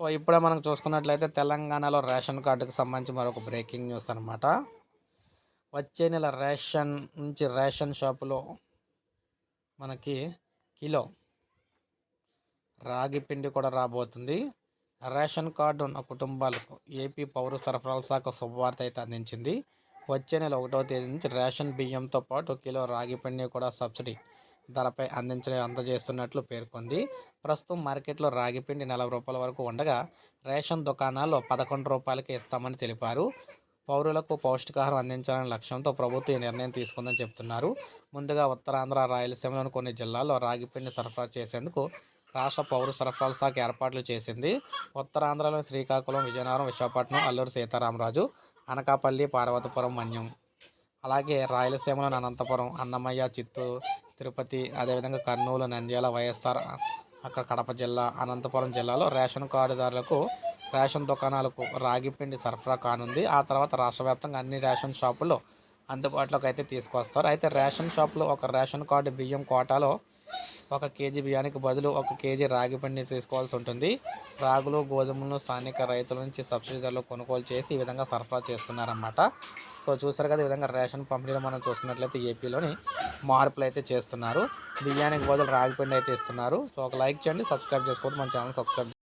So ఇప్పుడే మనం చూసుకున్నట్లయితే తెలంగాణలో రేషన్ కార్డుకు సంబంధించి మరొక బ్రేకింగ్ న్యూస్ అనమాట వచ్చే నెల రేషన్ నుంచి రేషన్ షాపులో మనకి కిలో రాగి పిండి కూడా రాబోతుంది. రేషన్ కార్డు ఉన్న కుటుంబాలకు ఏపీ పౌర సరఫరాల శాఖ శుభవార్త అయితే అందించింది. వచ్చే నెల ఒకటవ తేదీ నుంచి రేషన్ బియ్యంతో పాటు కిలో రాగి పిండి కూడా సబ్సిడీ ధరపై అందించ అందజేస్తున్నట్లు పేర్కొంది. ప్రస్తుతం మార్కెట్లో రాగిపిండి నలభై రూపాయల వరకు ఉండగా రేషన్ దుకాణాల్లో పదకొండు రూపాయలకి ఇస్తామని తెలిపారు. పౌరులకు పౌష్టికాహారం అందించాలనే లక్ష్యంతో ప్రభుత్వం ఈ నిర్ణయం తీసుకుందని చెప్తున్నారు. ముందుగా ఉత్తరాంధ్ర రాయలసీమలోని కొన్ని జిల్లాల్లో రాగిపిండి సరఫరా చేసేందుకు రాష్ట్ర పౌర సరఫరాల శాఖ ఏర్పాట్లు చేసింది. ఉత్తరాంధ్రలోని శ్రీకాకుళం విజయనగరం విశాఖపట్నం అల్లూరు సీతారామరాజు అనకాపల్లి పార్వతపురం మన్యం. అలాగే రాయలసీమలోని అనంతపురం అన్నమయ్య చిత్తూరు తిరుపతి అదేవిధంగా కర్నూలు నంద్యాల వైఎస్ఆర్ అక్కడ కడప జిల్లా అనంతపురం జిల్లాలో రేషన్ కార్డుదారులకు రేషన్ దుకాణాలకు రాగి పిండి సరఫరా కానుంది. ఆ తర్వాత రాష్ట్ర వ్యాప్తంగా అన్ని రేషన్ షాపుల్లో అందుబాటులోకి అయితే తీసుకొస్తారు. అయితే రేషన్ షాపులో ఒక రేషన్ కార్డు బియ్యం కోటాలో ఒక కేజీ బియ్యానికి బదులు ఒక కేజీ రాగి పిండి తీసుకోవాల్సి ఉంటుంది. రాగులు గోధుమలను స్థానిక రైతుల నుంచి సబ్సిడీ కొనుగోలు చేసి ఈ విధంగా సరఫరా చేస్తున్నారన్నమాట. సో చూసారు కదా ఈ విధంగా రేషన్ పంపిణీలో మనం చూసుకున్నట్లయితే ఏపీలోని మార్పులు అయితే చేస్తున్నారు. బియ్యానికి బదులు రాగి పిండి అయితే ఇస్తున్నారు. సో ఒక లైక్ చేయండి సబ్స్క్రైబ్ చేసుకోండి మన ఛానల్ సబ్స్క్రైబ్